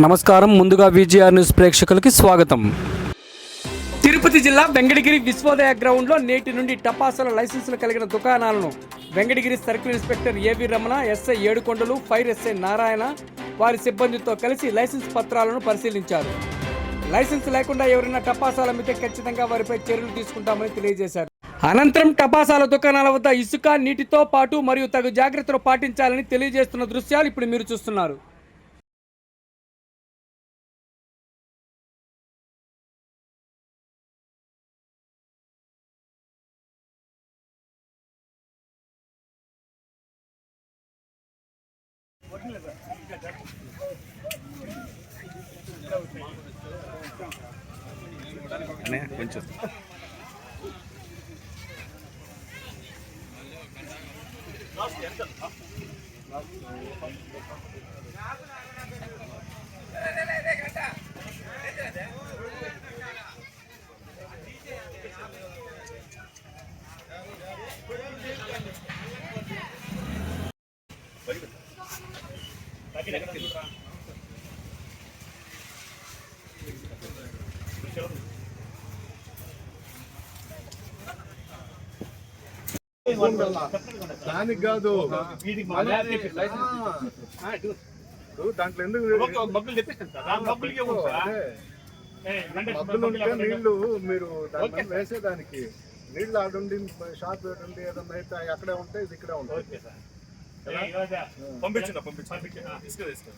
నమస్కారం. ముందుగా VGR news ప్రేక్షకులకి స్వాగతం. తిరుపతి జిల్లా వెంకటగిరి విశ్వోదయ గ్రౌండ్లో నేటి నుండి టపాసుల లైసెన్సులు కలిగిన దుకాణాలను Venkatagiri circle inspector A V Ramana SI Yedukondalu fire SI Narayana వారి సిబ్బందితో కలిసి లైసెన్స్ పత్రాలను పరిశీలించారు. లైసెన్స్ లేకుండా ఎవరైనా టపాసాలు అమ్మితే ఖచ్చితంగా వారిపై చర్యలు తీసుకుంటామని తెలియజేశారు. అనంతరం టపాసాల దుకాణాల వద్ద ఇసుక నీటితో పాటు మరియు తగు జాగ్రత్తలు పాటించాలని తెలియజేస్తున్న దృశ్యాలు ఇప్పుడు మీరు చూస్తున్నారు. కొంచెం. దానికి కాదు. దాంట్లో ఎందుకు మబ్బులు ఉంటే నీళ్ళు మీరు దాని మీద వేసేదానికి. నీళ్ళు ఆడుండి షాప్ ఉండి ఏదన్నా అయితే అక్కడే ఉంటాయి ఇది ఇక్కడే ఉంటాయి పంపించిన పంపించిన ఇసుక తీసుకో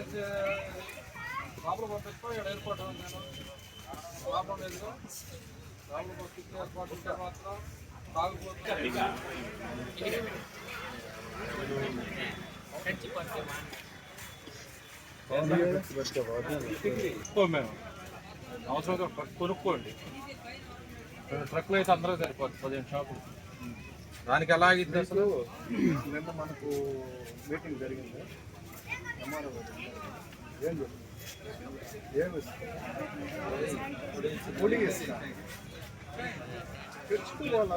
ఎంట్రన్స్ లోపల పంపించుకో ఇక్కడ ఎయిర్పోర్ట్ ఉంది. నేను లోపల లేదు లోపల పంపించే ఏర్పాటు ఉంటే మాత్రం బాగుపోతుంది ఎక్కువ మేము అవసరం కొనుక్కోండి. రెండు ట్రక్లు అయితే అందరూ సరిపోతుంది పదిహేను షాపులు. దానికి ఎలా అయింది అసలు? నిన్న మనకు మీటింగ్ జరిగింది. ఎంఆర్ఓ ఏం ఏమి ఇస్తా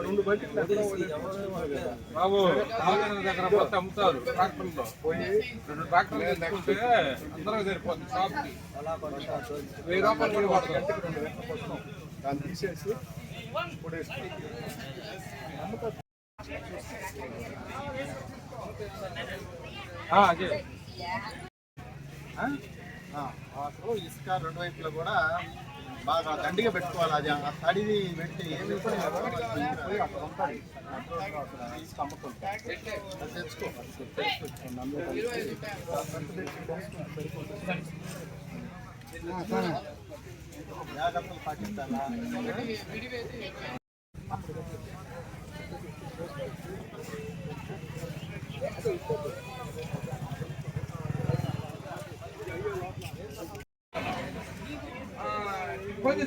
రెండు బకెట్లు బాబు దగ్గర పోతే అమ్ముతారు ట్రాక్టర్లో పోయి రెండు ట్రాక్టర్లు తెచ్చుకుంటే అందరూ సరిపోతుంది షాప్కి వెయ్యి రూపాయలు కూడా పడుతుంది గంటకి రెండు గంటల కోసం దాన్ని తీసేసి పొడేస్తాం అదే. ఆ, ఇసుక రెండు వైపులా కూడా బాగా దండిగా పెట్టుకోవాలి. అది ఆ తడిని పెట్టి ఏమి ఇసుక అమ్ముకుంటాం తెచ్చుకో జాగ్రత్తలు పాటించాలా ఆ, నేను బయలుదేరుతాను. బయలుదేరుతాను. వాడు ఫోన్ చేశాడు. ఈ అనటానికి. ఇంకా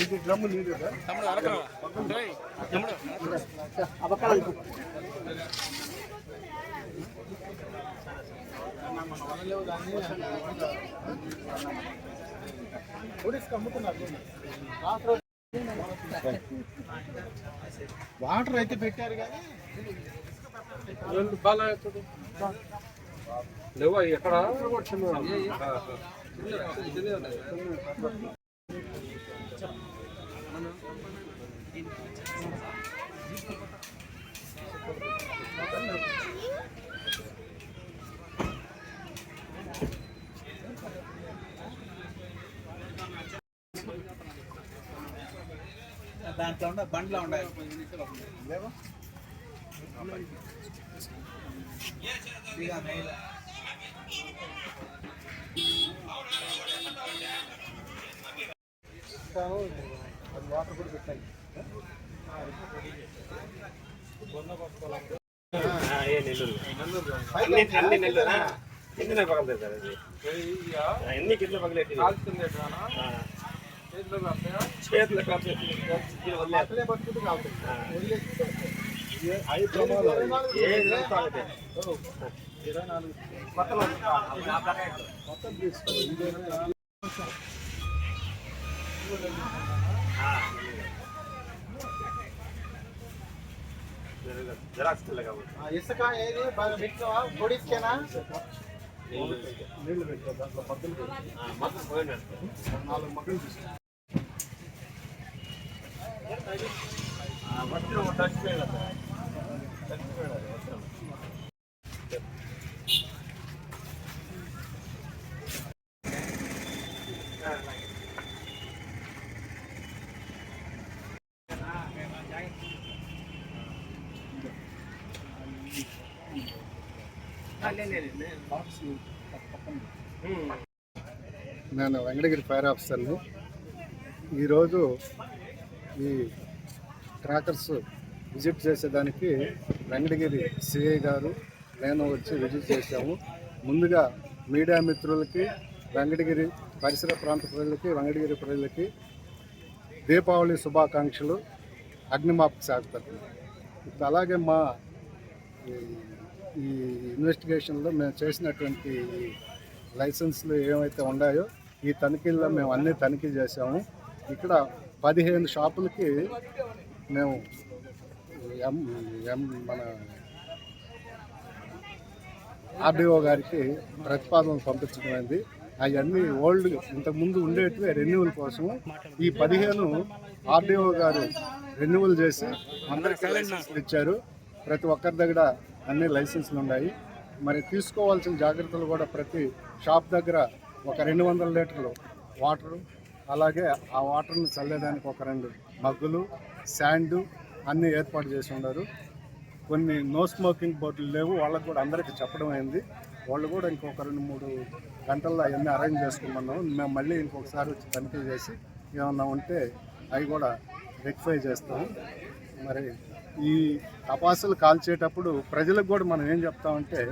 ఇది డ్రమ్ము నీరు కదా అమ్ముతున్నారు వాటర్ అయితే పెట్టారు కానీ లేవా ఎక్కడ? దాంట్లో ఉండే బండ్లో ఉండే. అది వాటర్ కూడా పెట్టాలి అన్ని నెల్లూరా? కిందనే పగలలేదు సార్ అది కాల్చిందే కానా చేతిలో ఆ, ఇసుక ఏది? బాగా పెట్టినావా పొడిస్కేనా? నీళ్ళు పెట్టారు దాంట్లో పోయినాడు నాలుగు మొక్కలు తీసుకోండి వస్త్రం చచ్చిపోయాడు చచ్చిపోయాడు వస్త్రం నేను వెంకటగిరి ఫైర్ ఆఫీసర్ని. ఈరోజు ఈ ట్రాకర్స్ విజిట్ చేసేదానికి వెంకటగిరి సిఐ గారు నేను వచ్చి విజిట్ చేశాము. ముందుగా మీడియా మిత్రులకి వెంకటగిరి పరిసర ప్రాంత ప్రజలకి వెంకటగిరి ప్రజలకి దీపావళి శుభాకాంక్షలు. అగ్నిమాపక శాఖ తరఫున. అలాగే మా ఈ- ఇన్వెస్టిగేషన్లో మేము చేసినటువంటి లైసెన్స్లు ఏమైతే ఉన్నాయో ఈ తనిఖీల్లో మేము అన్నీ తనిఖీ చేసాము ఇక్కడ పదిహేను షాపులకి మేము ఎం ఎం మన ఆర్డీఓ గారికి ప్రతిపాదన పంపించడం అవన్నీ ఓల్డ్ ఇంతకుముందు ఉండేటివి రెన్యువల్ కోసం ఈ పదిహేను ఆర్డీఓ గారు రెన్యువల్ చేసి అందరికీ లైసెన్సులు ఇచ్చారు. ప్రతి ఒక్కరి దగ్గర అన్ని లైసెన్స్లు ఉన్నాయి. మరి తీసుకోవాల్సిన జాగ్రత్తలు కూడా ప్రతి షాప్ దగ్గర ఒక రెండు వందల లీటర్లు వాటరు అలాగే ఆ వాటర్ని చల్లేదానికి ఒక రెండు మగ్గులు శాండు అన్నీ ఏర్పాటు చేసి ఉన్నారు. కొన్ని నో స్మోకింగ్ బోర్డులు లేవు. వాళ్ళకు కూడా అందరికీ చెప్పడం అయింది. వాళ్ళు కూడా ఇంకొక రెండు మూడు గంటల్లో అవన్నీ అరేంజ్ చేసుకోమన్నాం మేము మళ్ళీ ఇంకొకసారి వచ్చి తనిఖీ చేసి ఏమన్నా ఉంటే అవి కూడా రెక్టిఫై చేస్తాం మరి ఈ టపాసులు కాల్చేటప్పుడు ప్రజలకు కూడా మనం ఏం చెప్తామంటే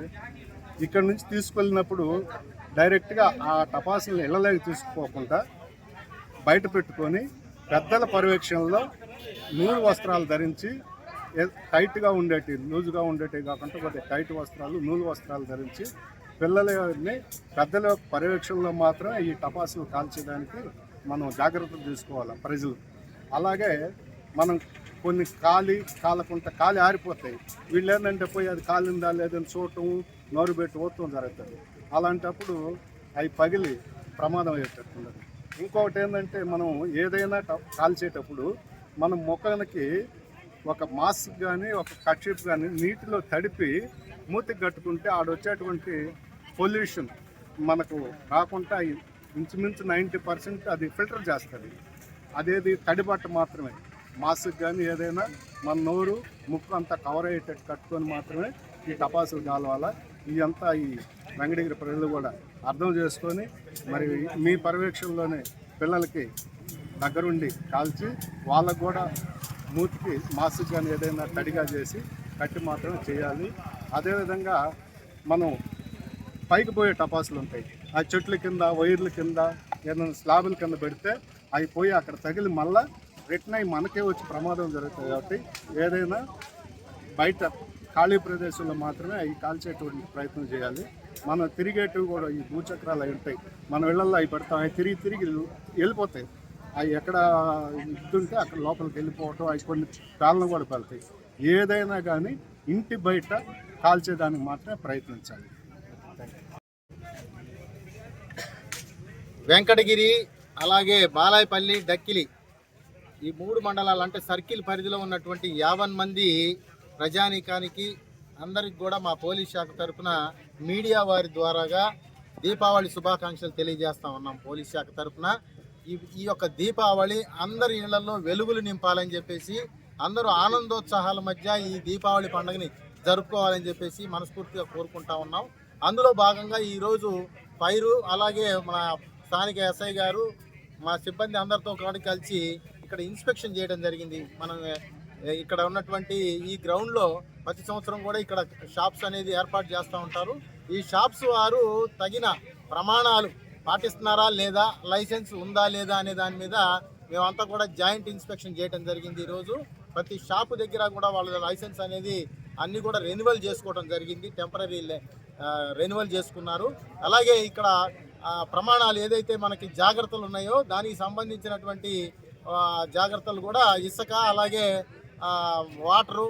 ఇక్కడ నుంచి తీసుకెళ్ళినప్పుడు డైరెక్ట్గా ఆ టపాసులను ఇళ్ళలోకి తీసుకుపోకుండా బయట పెట్టుకొని పెద్దల పర్యవేక్షణలో నూలు వస్త్రాలు ధరించి టైట్గా ఉండేటి లూజుగా ఉండేటివి కాకుండా కొద్దిగా టైట్ వస్త్రాలు నూలు వస్త్రాలు ధరించి పిల్లలని పెద్దల పర్యవేక్షణలో మాత్రం ఈ టపాసులు కాల్చేయడానికి మనం జాగ్రత్తలు తీసుకోవాలి ప్రజలు. అలాగే మనం కొన్ని కాలి కాలకుండా కాలి ఆరిపోతాయి. వీళ్ళు ఏంటంటే పోయి అది కాలిందా లేదని చూడటం నోరు పెట్టి ఓడటం జరుగుతుంది. అలాంటప్పుడు అవి పగిలి ప్రమాదం అయ్యేటట్టున్నది ఇంకొకటి ఏంటంటే మనం ఏదైనా కాల్చేటప్పుడు మనం ముఖానికి ఒక మాస్క్ కానీ ఒక కట్షిప్ కానీ నీటిలో తడిపి మూతికి కట్టుకుంటే ఆడొచ్చేటువంటి పొల్యూషన్ మనకు రాకుండా ఇంచుమించు నైంటీ పర్సెంట్ అది ఫిల్టర్ చేస్తుంది. అదేది తడిబట్ట మాత్రమే. మాస్క్ కానీ ఏదైనా మన నోరు ముక్కు అంతా కవర్ అయ్యేటట్టు కట్టుకొని మాత్రమే ఈ టపాసులు కాలవాల. ఇవంతా ఈ వెంకటగిరి ప్రజలు కూడా అర్థం చేసుకొని మరి మీ పర్యవేక్షణలోనే పిల్లలకి దగ్గరుండి కాల్చి వాళ్ళకు కూడా మూతికి మాస్క్ కానీ ఏదైనా తడిగా చేసి కట్టి మాత్రమే చేయాలి. అదేవిధంగా మనం పైకి పోయే టపాసులు ఉంటాయి. ఆ చెట్ల కింద వైర్ల కింద ఏదైనా స్లాబుల కింద పెడితే అవి పోయి అక్కడ తగిలి మళ్ళా రిటర్న్ అయి మనకే వచ్చి ప్రమాదం జరుగుతుంది కాబట్టి ఏదైనా బయట ఖాళీ ప్రదేశంలో మాత్రమే అవి కాల్చేటువంటి ప్రయత్నం చేయాలి. మన తిరిగేటివి కూడా ఈ భూచక్రాలు అవి ఉంటాయి. మన ఇళ్ళల్లో అవి పెడతాం అవి తిరిగి తిరిగి వెళ్ళిపోతాయి. అవి ఎక్కడ ఇద్దుంటే అక్కడ లోపలికి వెళ్ళిపోవటం అవి కొన్ని కాళ్ళను కూడా పెడతాయి. ఏదైనా కానీ ఇంటి బయట కాల్చేదానికి మాత్రమే ప్రయత్నించాలి. వెంకటగిరి అలాగే బాలాయపల్లి డక్కిలి ఈ మూడు మండలాలు అంటే సర్కిల్ పరిధిలో ఉన్నటువంటి యావన్ మంది ప్రజానీకానికి అందరికి కూడా మా పోలీస్ శాఖ తరపున మీడియా వారి ద్వారాగా దీపావళి శుభాకాంక్షలు తెలియజేస్తా ఉన్నాం పోలీస్ శాఖ తరపున. ఈ ఈ యొక్క దీపావళి అందరి ఇళ్ళలో వెలుగులు నింపాలని చెప్పేసి అందరూ ఆనందోత్సాహాల మధ్య ఈ దీపావళి పండుగని జరుపుకోవాలని చెప్పేసి మనస్ఫూర్తిగా కోరుకుంటా ఉన్నాం. అందులో భాగంగా ఈరోజు పైరు అలాగే మన స్థానిక ఎస్ఐ గారు మా సిబ్బంది అందరితో కలిసి ఇక్కడ ఇన్స్పెక్షన్ చేయడం జరిగింది. మనం ఇక్కడ ఉన్నటువంటి ఈ గ్రౌండ్లో ప్రతి సంవత్సరం కూడా ఇక్కడ షాప్స్ అనేది ఏర్పాటు చేస్తూ ఉంటారు. ఈ షాప్స్ వారు తగిన ప్రమాణాలు పాటిస్తున్నారా లేదా లైసెన్స్ ఉందా లేదా అనే దాని మీద మేమంతా కూడా జాయింట్ ఇన్స్పెక్షన్ చేయడం జరిగింది ఈరోజు. ప్రతి షాపు దగ్గర కూడా వాళ్ళ లైసెన్స్ అనేది అన్నీ కూడా రెన్యువల్ చేసుకోవడం జరిగింది. టెంపరీ రెన్యువల్ చేసుకున్నారు. అలాగే ఇక్కడ ప్రమాణాలు ఏదైతే మనకి జాగ్రత్తలు ఉన్నాయో దానికి సంబంధించినటువంటి జాగ్రత్తలు కూడా ఇసుక అలాగే వాటరు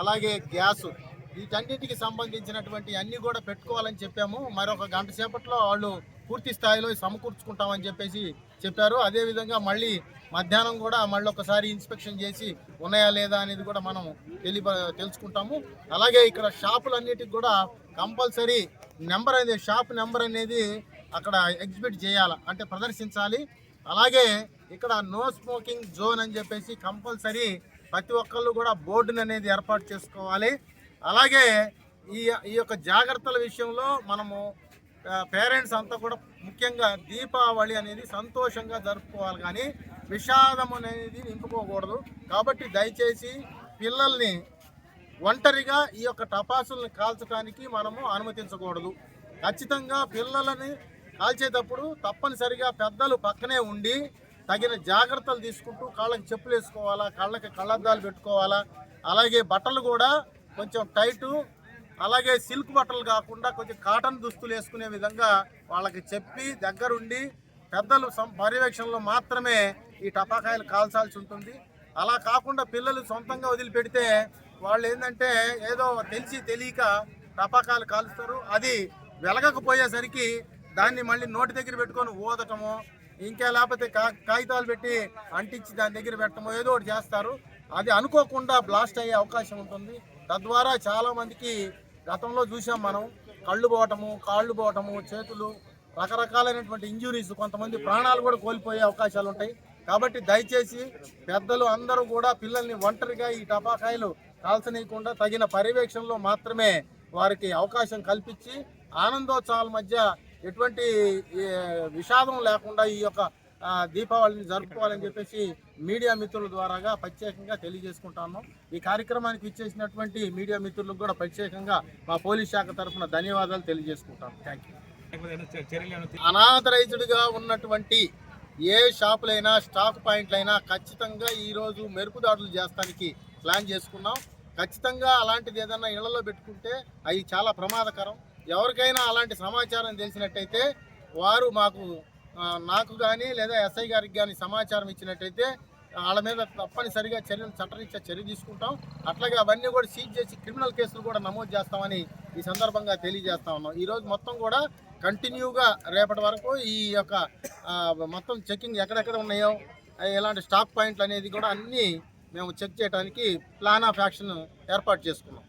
అలాగే గ్యాసు వీటన్నిటికి సంబంధించినటువంటి అన్ని కూడా పెట్టుకోవాలని చెప్పాము. మరొక గంట సేపట్లో వాళ్ళు పూర్తి స్థాయిలో సమకూర్చుకుంటామని చెప్పేసి చెప్పారు. అదేవిధంగా మళ్ళీ మధ్యాహ్నం కూడా మళ్ళీ ఒకసారి ఇన్స్పెక్షన్ చేసి ఉన్నాయా లేదా అనేది కూడా మనం తెలి తెలుసుకుంటాము. అలాగే ఇక్కడ షాపులన్నిటికి కూడా కంపల్సరీ నెంబర్ అనేది షాప్ నెంబర్ అనేది అక్కడ ఎగ్జిబిట్ చేయాలి అంటే ప్రదర్శించాలి. అలాగే ఇక్కడ నో స్మోకింగ్ జోన్ అని చెప్పేసి కంపల్సరీ ప్రతి ఒక్కళ్ళు కూడా బోర్డుని అనేది ఏర్పాటు చేసుకోవాలి. అలాగే ఈ ఈ యొక్క జాగ్రత్తల విషయంలో మనము పేరెంట్స్ అంతా కూడా ముఖ్యంగా దీపావళి అనేది సంతోషంగా జరుపుకోవాలి. కానీ విషాదం అనేది నింపుకోకూడదు. కాబట్టి దయచేసి పిల్లల్ని ఒంటరిగా ఈ యొక్క టపాసుల్ని కాల్చడానికి మనము అనుమతించకూడదు. ఖచ్చితంగా పిల్లలని కాల్చేటప్పుడు తప్పనిసరిగా పెద్దలు పక్కనే ఉండి తగిన జాగ్రత్తలు తీసుకుంటూ కాళ్ళకి చెప్పులు వేసుకోవాలా కళ్ళకి కళ్ళద్దాలు పెట్టుకోవాలా అలాగే బట్టలు కూడా కొంచెం టైటు అలాగే సిల్క్ బట్టలు కాకుండా కొంచెం కాటన్ దుస్తులు వేసుకునే విధంగా వాళ్ళకి చెప్పి దగ్గరుండి పెద్దలు సం- పర్యవేక్షణలో మాత్రమే ఈ టపాకాయలు కాల్చాల్సి ఉంటుంది. అలా కాకుండా పిల్లలు సొంతంగా వదిలిపెడితే వాళ్ళు ఏంటంటే ఏదో తెలిసి తెలియక టపాకాయలు కాలుస్తారు. అది వెలగకపోయేసరికి దాన్ని మళ్ళీ నోటి దగ్గర పెట్టుకొని ఊదటము ఇంకా లేకపోతే కా కాగితాలు పెట్టి అంటించి దాని దగ్గర పెట్టడము ఏదో ఒకటి చేస్తారు. అది అనుకోకుండా బ్లాస్ట్ అయ్యే అవకాశం ఉంటుంది. తద్వారా చాలా మందికి గతంలో చూసాం మనం కళ్ళు పోవటము కాళ్ళు పోవటము చేతులు రకరకాలైనటువంటి ఇంజురీస్ కొంతమంది ప్రాణాలు కూడా కోల్పోయే అవకాశాలు ఉంటాయి. కాబట్టి దయచేసి పెద్దలు అందరూ కూడా పిల్లల్ని ఒంటరిగా ఈ టపాకాయలు కాల్చనీయకుండా తగిన పర్యవేక్షణలో మాత్రమే వారికి అవకాశం కల్పించి ఆనందోత్సవాల మధ్య ఎటువంటి విషాదం లేకుండా ఈ యొక్క దీపావళిని జరుపుకోవాలని చెప్పేసి మీడియా మిత్రుల ద్వారాగా ప్రత్యేకంగా తెలియజేసుకుంటాను. ఈ కార్యక్రమానికి ఇచ్చేసినటువంటి మీడియా మిత్రులకు కూడా ప్రత్యేకంగా మా పోలీస్ శాఖ తరఫున ధన్యవాదాలు తెలియజేసుకుంటాను. థ్యాంక్ యూ అనాథరైజ్డ్గా ఉన్నటువంటి ఏ షాపులైనా స్టాక్ పాయింట్లైనా ఖచ్చితంగా ఈరోజు మెరుపుదాడులు చేస్తానికి ప్లాన్ చేసుకున్నాం. ఖచ్చితంగా అలాంటిది ఏదైనా ఇళ్ళలో పెట్టుకుంటే అవి చాలా ప్రమాదకరం. ఎవరికైనా అలాంటి సమాచారం తెలిసినట్టయితే వారు మాకు నాకు కానీ లేదా ఎస్ఐ గారికి కానీ సమాచారం ఇచ్చినట్టయితే వాళ్ళ మీద తప్పనిసరిగా చర్యలు చట్టరీత్యా చర్య తీసుకుంటాం. అట్లాగే అవన్నీ కూడా సీజ్ చేసి క్రిమినల్ కేసులు కూడా నమోదు చేస్తామని ఈ సందర్భంగా తెలియజేస్తా ఉన్నాం. ఈరోజు మొత్తం కూడా కంటిన్యూగా రేపటి వరకు ఈ యొక్క మొత్తం చెకింగ్ ఎక్కడెక్కడ ఉన్నాయో ఇలాంటి ఎలాంటి స్టాక్ పాయింట్లు అనేది కూడా అన్నీ మేము చెక్ చేయడానికి ప్లాన్ ఆఫ్ యాక్షన్ ఏర్పాటు చేసుకున్నాం.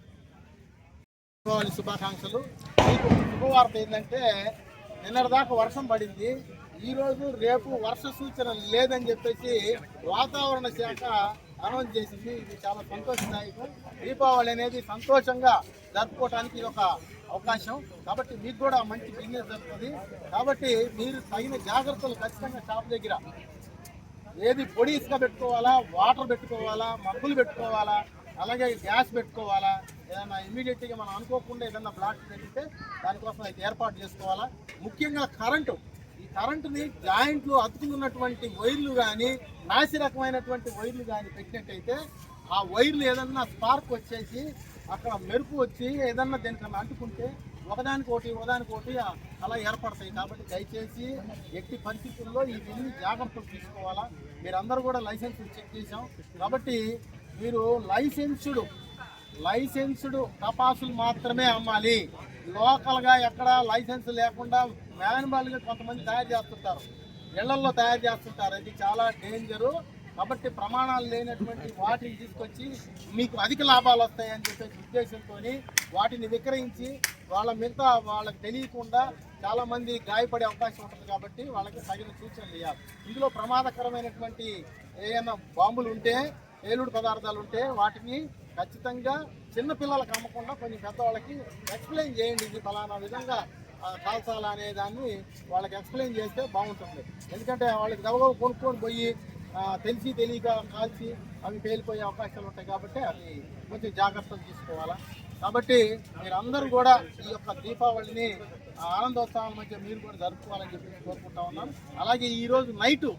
శుభాకాంక్షలు. మీకు శుభవార్త ఏంటంటే నిన్నటిదాకా వర్షం పడింది. ఈరోజు రేపు వర్ష సూచన లేదని చెప్పేసి వాతావరణ శాఖ అనౌన్స్ చేసింది. ఇది చాలా సంతోషదాయకం. దీపావళి అనేది సంతోషంగా జరుపుకోవడానికి ఇది ఒక అవకాశం. కాబట్టి మీకు కూడా మంచి బిజినెస్ జరుగుతుంది. కాబట్టి మీరు తగిన జాగ్రత్తలు ఖచ్చితంగా షాప్ దగ్గర. ఏది పొడి ఇసుక పెట్టుకోవాలా వాటర్ పెట్టుకోవాలా మబ్బులు పెట్టుకోవాలా అలాగే గ్యాస్ పెట్టుకోవాలా? ఏదైనా ఇమీడియట్గా మనం అనుకోకుండా ఏదైనా బ్లాక్ పెడితే దానికోసం అయితే ఏర్పాటు చేసుకోవాలా? ముఖ్యంగా కరెంటు. ఈ కరెంటుని జాయింట్లు అతుకులున్నటువంటి వైర్లు కానీ నాసి రకమైనటువంటి వైర్లు కానీ పెట్టినట్టయితే ఆ వైర్లు ఏదన్నా స్పార్క్ వచ్చేసి అక్కడ మెరుపు వచ్చి ఏదన్నా దేనికన్నా అంటుకుంటే ఒకదానికి ఒకటి ఒకదానికి ఒకటి అలా ఏర్పడతాయి. కాబట్టి దయచేసి ఎట్టి పరిస్థితుల్లో ఇవన్నీ జాగ్రత్తలు తీసుకోవాలా? మీరందరూ కూడా లైసెన్స్ చెక్ చేసాం కాబట్టి మీరు లైసెన్సుడ్ లైసెన్స్డ్ టపాసులు మాత్రమే అమ్మాలి. లోకల్గా ఎక్కడ లైసెన్స్ లేకుండా మాన్యువల్గా కొంతమంది తయారు చేస్తుంటారు. ఇళ్ళల్లో తయారు చేస్తుంటారు. అది చాలా డేంజరు. కాబట్టి ప్రమాణాలు లేనటువంటి వాటిని తీసుకొచ్చి మీకు అధిక లాభాలు వస్తాయని చెప్పేసి ఉద్దేశంతో వాటిని విక్రయించి వాళ్ళ మిగతా వాళ్ళకి తెలియకుండా చాలామంది గాయపడే అవకాశం ఉంటుంది కాబట్టి వాళ్ళకి తగిన సూచనలు ఇవ్వాలి ఇందులో ప్రమాదకరమైనటువంటి ఏమైనా బాంబులు ఉంటే ఏలుడు పదార్థాలు ఉంటే వాటిని ఖచ్చితంగా చిన్నపిల్లలకు అమ్మకుండా కొంచెం పెద్దవాళ్ళకి ఎక్స్ప్లెయిన్ చేయండి ఇది ఫలానా విధంగా కాల్చాలా అనే దాన్ని వాళ్ళకి ఎక్స్ప్లెయిన్ చేస్తే బాగుంటుంది. ఎందుకంటే వాళ్ళకి గబగబ కొనుక్కొని పోయి తెలిసి తెలియక కాల్చి అవి పేలిపోయే అవకాశాలు ఉంటాయి కాబట్టి అవి కొంచెం జాగ్రత్తలు తీసుకోవాలా. కాబట్టి మీరందరూ కూడా ఈ యొక్క దీపావళిని ఆనందోత్సవాల మధ్య మీరు కూడా జరుపుకోవాలని చెప్పి కోరుకుంటా ఉన్నాను. అలాగే ఈరోజు నైటు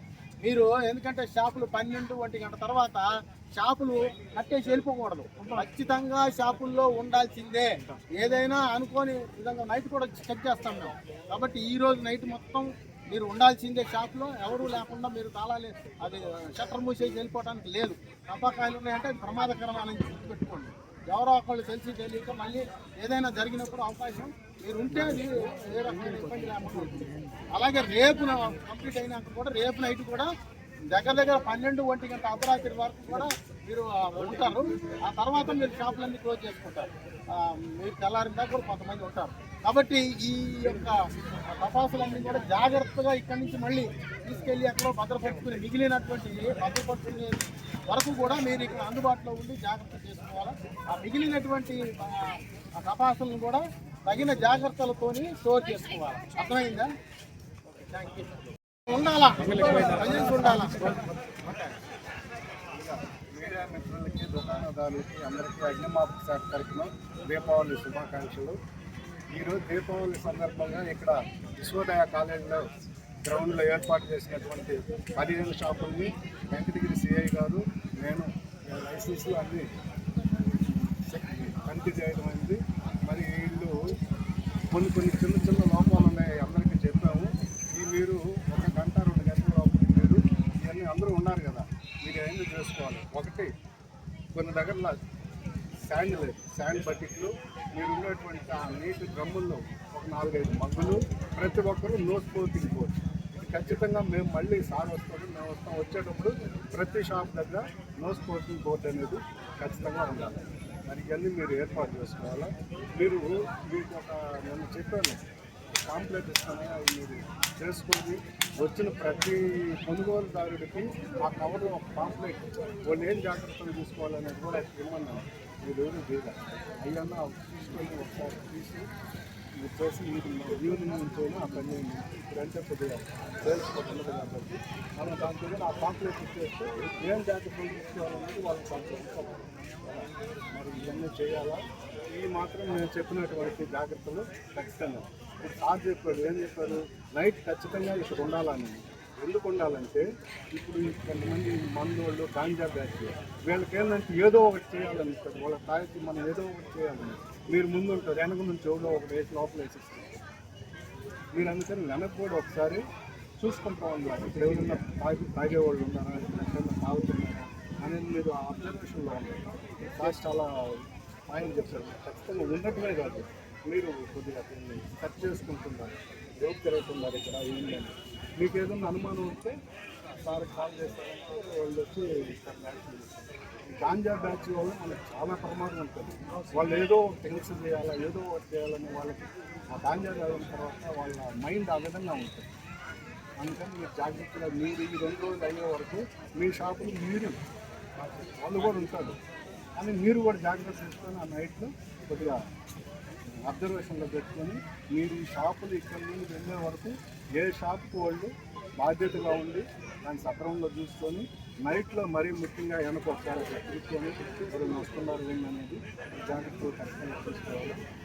మీరు ఎందుకంటే షాపులు పన్నెండు ఒంటి గంట తర్వాత షాపులు కట్టేసి వెళ్ళిపోకూడదు. ఖచ్చితంగా షాపుల్లో ఉండాల్సిందే. ఏదైనా అనుకోని విధంగా నైట్ కూడా చెక్ చేస్తాం మేము. కాబట్టి ఈ రోజు నైట్ మొత్తం మీరు ఉండాల్సిందే షాప్లో. ఎవరూ లేకుండా మీరు తాళాలి అది షట్టర్ మూసేసి వెళ్ళిపోవడానికి లేదు. తప్పకాయలు ఉన్నాయంటే అది ప్రమాదకరం అని గుర్తుపెట్టుకోండి. ఎవరో ఒకళ్ళు తెలిసి తెలియక మళ్ళీ ఏదైనా జరిగినప్పుడు అవకాశం మీరు ఉంటే అది ఏ రకమైన ఇబ్బంది లేకుండా ఉంటుంది. అలాగే రేపు కంప్లీట్ అయినాక కూడా రేపు నైట్ కూడా దగ్గర దగ్గర పన్నెండు ఒంటి గంట అర్ధరాత్రి వరకు కూడా మీరు ఉంటారు. ఆ తర్వాత మీరు షాపులన్నీ క్లోజ్ చేసుకుంటారు. మీరు తెల్లారిన దాకా కూడా కొంతమంది ఉంటారు. కాబట్టి ఈ యొక్క తపాసులన్నీ కూడా జాగ్రత్తగా ఇక్కడి నుంచి మళ్ళీ తీసుకెళ్ళి అక్కడ భద్రపరుచుకునే మిగిలినటువంటి భద్రపరుచుకునే వరకు కూడా మీరు ఇక్కడ అందుబాటులో ఉండి జాగ్రత్త చేసుకోవాలి. ఆ మిగిలినటువంటి ఆ, తపాసులను కూడా తగిన జాగ్రత్తలతోని స్టోర్ చేసుకోవాలి. అర్థమైందా? ఉండాలా? ప్రజెన్స్ ఉండాలా? మీడియా మిత్రులకి దుకాణదారులకి అందరికీ అగ్నిమాపక శాఖ తరఫున దీపావళి శుభాకాంక్షలు. ఈరోజు దీపావళి సందర్భంగా ఇక్కడ విశ్వోదయ కాలేజీలో గ్రౌండ్లో ఏర్పాటు చేసినటువంటి పదిహేను షాపుల్ని వెంకటగిరి సిఐ గారు నేను లైసెన్స్లు అన్ని తనిఖీ చేయడం అనేది కొన్ని కొన్ని చిన్న చిన్న లోపాలు ఉన్నాయి అందరికీ చెప్పాము. ఈ మీరు ఒక గంట రెండు గంటల లోపల మీరు ఇవన్నీ అందరూ ఉన్నారు కదా మీరు ఏమైనా చేసుకోవాలి? ఒకటి కొన్ని దగ్గర శాండ్ లేదు శాండ్ బకెట్లు మీరు ఉన్నటువంటి ఆ నీటి డ్రమ్ముల్లో ఒక నాలుగైదు మగ్గులు ప్రతి ఒక్కరు నోట్ స్పోర్టింగ్ కోర్స్ ఇది ఖచ్చితంగా మేము మళ్ళీ సార్ వస్తాడు మేము వస్తాం. వచ్చేటప్పుడు ప్రతి షాప్ దగ్గర నో స్పోర్టింగ్ బోర్డు అనేది ఖచ్చితంగా ఉండాలి. మరి ఇవన్నీ మీరు ఏర్పాటు చేసుకోవాలా? మీరు మీకు ఒక నేను చెప్పాను కాంప్లైంట్ ఇస్తాను అవి మీరు చేసుకొని వచ్చిన ప్రతి కొనుగోలుదారుడికి ఆ కవర్ ఒక కాంప్లైంట్ వాళ్ళు ఏం జాగ్రత్తలు తీసుకోవాలనేది కూడా ఇమ్మన్నా మీరు ఎవరు చేయలేదు అయ్యన్నా తీసుకొని ఒకసారి తీసి మీరు చేసి మీరు ఈవినింగ్ నుంచి ఆ పని చేయండి. ఇప్పుడంటే కొద్దిగా తెలుసుకోవట్లేదు కాబట్టి. మనం దాని దగ్గర ఆ కాంప్లైంట్ ఇచ్చేస్తే ఏం జాగ్రత్తలు తీసుకోవాలనేది వాళ్ళకి కొంచెం మరి ఇవన్నీ చేయాలా? ఇది మాత్రం నేను చెప్పినటువంటి జాగ్రత్తలు ఖచ్చితంగా. ఇప్పుడు సార్ చెప్పాడు ఏం చెప్పారు? నైట్ ఖచ్చితంగా ఇక్కడ ఉండాలని. ఎందుకు ఉండాలంటే ఇప్పుడు కొంతమంది కొంతమంది మందోళ్ళు గాంజా బ్యాచ్. వీళ్ళకి ఏంటంటే ఏదో ఒకటి చేయాలని వాళ్ళ తాగితే మనం ఏదో ఒకటి చేయాలని. మీరు ముందు ఉంటారు వెనక నుంచి ఎవడో ఒకటి వేసి లోపల వేసిస్తారు. మీరు అందుకని వెనక కూడా ఒకసారి చూసుకుంటా ఉన్నారు ఇక్కడ ఎవరైనా తాగి తాగేవాళ్ళు ఉన్నారా? తాగుతున్నారు? అనేది మీరు అబ్జర్వేషన్లో ఉన్నారు సార్ చాలా పాయింట్ చెప్తారు ఖచ్చితంగా ఉండటమే కాదు మీరు కొద్దిగా దీన్ని సెర్చ్ చేసుకుంటున్నారు. ఎవరు తిరుగుతున్నారు ఇక్కడ ఏంటని మీకు ఏదైనా అనుమానం ఉంటే సార్ కాల్ చేస్తారంటే వాళ్ళు వచ్చి ఇక్కడ గాంజా బ్యాచ్ వల్ల మనకు చాలా ప్రమాదం ఉంటుంది. వాళ్ళు ఏదో టెన్స్ చేయాలా ఏదో ఒకటి చేయాలని వాళ్ళకి ఆ గాంజా తాగిన తర్వాత వాళ్ళ మైండ్ ఆ విధంగా ఉంటుంది. అందుకని మీరు జాగ్రత్తగా మీరు ఈ రెండు రోజులు అయ్యే వరకు మీ షాపులు మీరు వాళ్ళు కూడా ఉంటారు. కానీ మీరు కూడా జాగ్రత్త తీసుకొని ఆ నైట్లో కొద్దిగా అబ్జర్వేషన్లో పెట్టుకొని మీరు ఈ షాపులు ఇక్కడ నుండి వెళ్ళే వరకు ఏ షాప్కి వాళ్ళు బాధ్యతగా ఉండి దాన్ని సక్రమంలో చూసుకొని నైట్లో మరీ ముఖ్యంగా వెనక ఒకసారి అట్లా చూసుకొని ఎవరైనా వస్తున్నారు ఏంటనేది జాగ్రత్తగా ఖచ్చితంగా చూసుకోవాలి.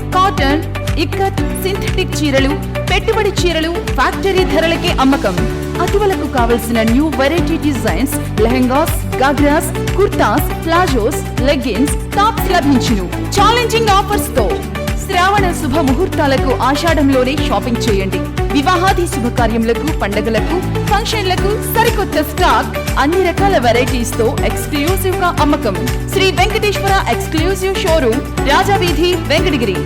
cotton ikat synthetic చీరలు పెట్టుబడి చీరలు ఫ్యాక్టరీ ధరలకే అమ్మకం. అటువలకు కావలసిన new variety designs lehengas ghagras kurtas palazzos leggings tops లభించును. ఛాలెంజింగ్ ఆఫర్స్తో శ్రావణ శుభ ముహూర్తాలకు ఆషాఢంలోనే షాపింగ్ చేయండి. వివాహాది శుభకార్యములకు పండగలకు ఫంక్షన్లకు సరికొత్త స్టాక్ అన్ని రకాల వెరైటీస్తో ఎక్స్క్లూజివ్గా అమ్మకం. Sri Venkateswara exclusive showroom Rajaveedhi Venkatagiri.